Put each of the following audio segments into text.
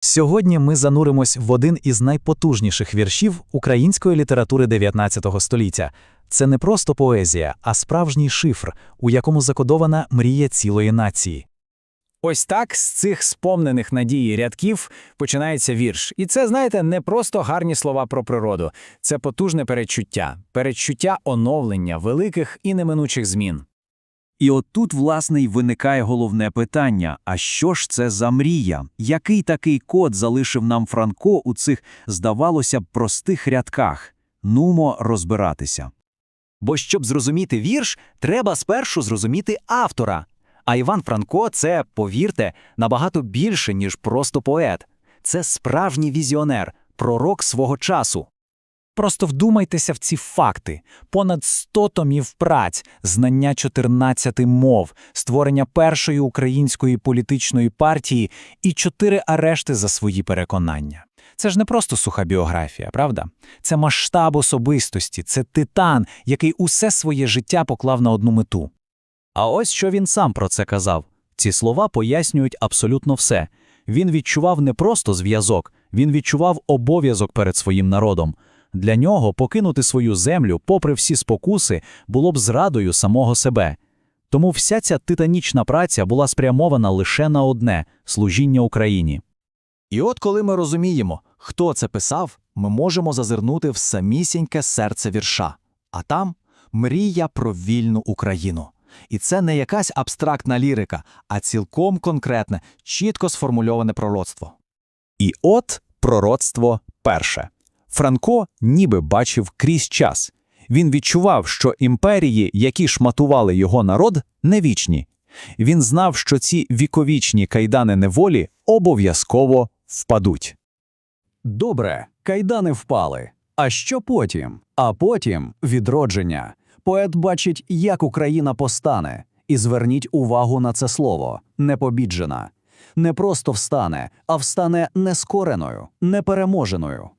Сьогодні ми зануримось в один із найпотужніших віршів української літератури 19 століття. Це не просто поезія, а справжній шифр, у якому закодована мрія цілої нації. Ось так з цих спомнених надії рядків починається вірш. І це, знаєте, не просто гарні слова про природу, це потужне передчуття, передчуття оновлення великих і неминучих змін. І от тут, власне, й виникає головне питання: а що ж це за мрія? Який такий код залишив нам Франко у цих, здавалося б, простих рядках? Нумо розбиратися. Бо щоб зрозуміти вірш, треба спершу зрозуміти автора. А Іван Франко це, повірте, набагато більше, ніж просто поет. Це справжній візіонер, пророк свого часу. Просто вдумайтеся в ці факти: понад 100 томів праць, знання 14 мов, створення першої української політичної партії і чотири арешти за свої переконання. Це ж не просто суха біографія, правда? Це масштаб особистості, це титан, який усе своє життя поклав на одну мету. А ось що він сам про це казав. Ці слова пояснюють абсолютно все. Він відчував не просто зв'язок, він відчував обов'язок перед своїм народом. Для нього покинути свою землю, попри всі спокуси, було б зрадою самого себе. Тому вся ця титанічна праця була спрямована лише на одне служіння Україні. І от коли ми розуміємо, хто це писав, ми можемо зазирнути в самісіньке серце вірша. А там мрія про вільну Україну. І це не якась абстрактна лірика, а цілком конкретне, чітко сформульоване пророцтво. І от пророцтво перше. Франко ніби бачив крізь час. Він відчував, що імперії, які шматували його народ, не вічні. Він знав, що ці віковічні кайдани неволі обов'язково впадуть. Добре, кайдани впали. А що потім? А потім відродження. Поет бачить, як Україна постане, і зверніть увагу на це слово непобіджена. Не просто встане, а встане нескореною, непереможеною.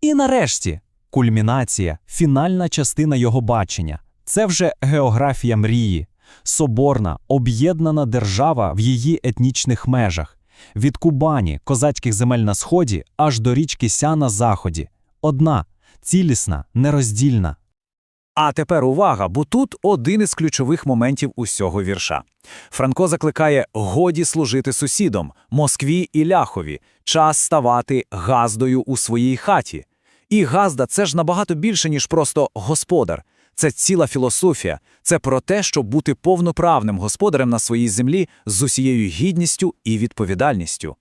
І нарешті кульмінація, фінальна частина його бачення. Це вже географія мрії, соборна, об'єднана держава в її етнічних межах, від Кубані, козацьких земель на сході, аж до річки Ся на заході. Одна, цілісна, нероздільна. А тепер увага, бо тут один із ключових моментів усього вірша. Франко закликає годі служити сусідам, Москві і ляхові, час ставати газдою у своїй хаті. І газда це ж набагато більше, ніж просто господар. Це ціла філософія, це про те, щоб бути повноправним господарем на своїй землі з усією гідністю і відповідальністю.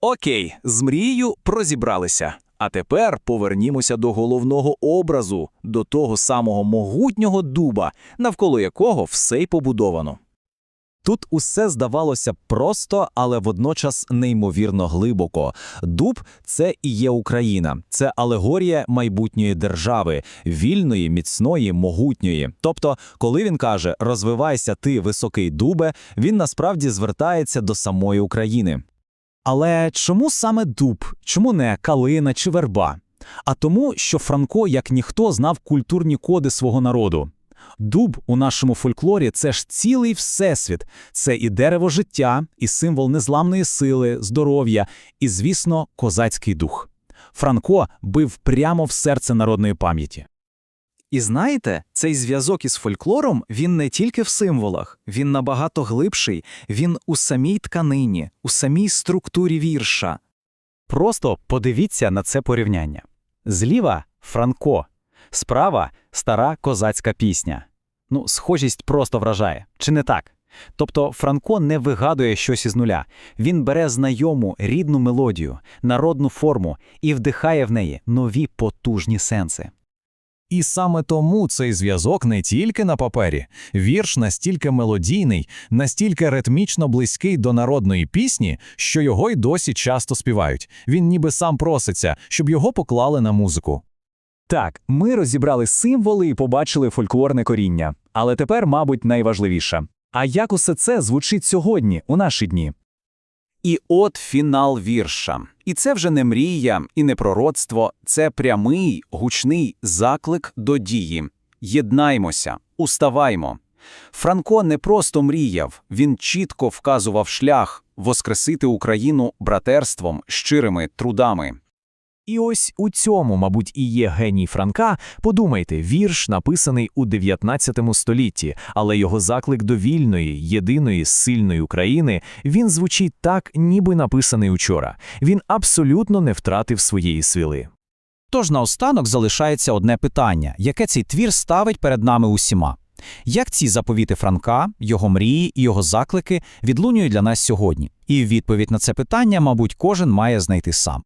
Окей, з мрією розібралися. А тепер повернімося до головного образу, до того самого могутнього дуба, навколо якого все й побудовано. Тут усе здавалося просто, але водночас неймовірно глибоко. Дуб це і є Україна, це алегорія майбутньої держави, вільної, міцної, могутньої. Тобто, коли він каже розвивайся ти, високий дубе, він насправді звертається до самої України. Але чому саме дуб? Чому не калина чи верба? А тому, що Франко, як ніхто, знав культурні коди свого народу. Дуб у нашому фольклорі це ж цілий всесвіт, це і дерево життя, і символ незламної сили, здоров'я, і, звісно, козацький дух. Франко бив прямо в серце народної пам'яті. І знаєте, цей зв'язок із фольклором він не тільки в символах, він набагато глибший, він у самій тканині, у самій структурі вірша. Просто подивіться на це порівняння. Зліва Франко, справа стара козацька пісня. Ну, схожість просто вражає, чи не так? Тобто Франко не вигадує щось із нуля. Він бере знайому рідну мелодію, народну форму і вдихає в неї нові потужні сенси. І саме тому цей зв'язок не тільки на папері. Вірш настільки мелодійний, настільки ритмічно близький до народної пісні, що його й досі часто співають. Він ніби сам проситься, щоб його поклали на музику. Так, ми розібрали символи і побачили фольклорне коріння. Але тепер, мабуть, найважливіше. А як усе це звучить сьогодні, у наші дні? І от фінал вірша. І це вже не мрія і не пророцтво, це прямий, гучний заклик до дії. Єднаймося, уставаймо. Франко не просто мріяв, він чітко вказував шлях, воскресити Україну братерством, щирими трудами. І ось у цьому, мабуть, і є геній Франка. Подумайте, вірш написаний у 19 столітті, але його заклик до вільної, єдиної, сильної України, він звучить так, ніби написаний учора. Він абсолютно не втратив своєї сили. Тож наостанок залишається одне питання, яке цей твір ставить перед нами усіма. Як ці заповіти Франка, його мрії і його заклики відлунюють для нас сьогодні? І відповідь на це питання, мабуть, кожен має знайти сам.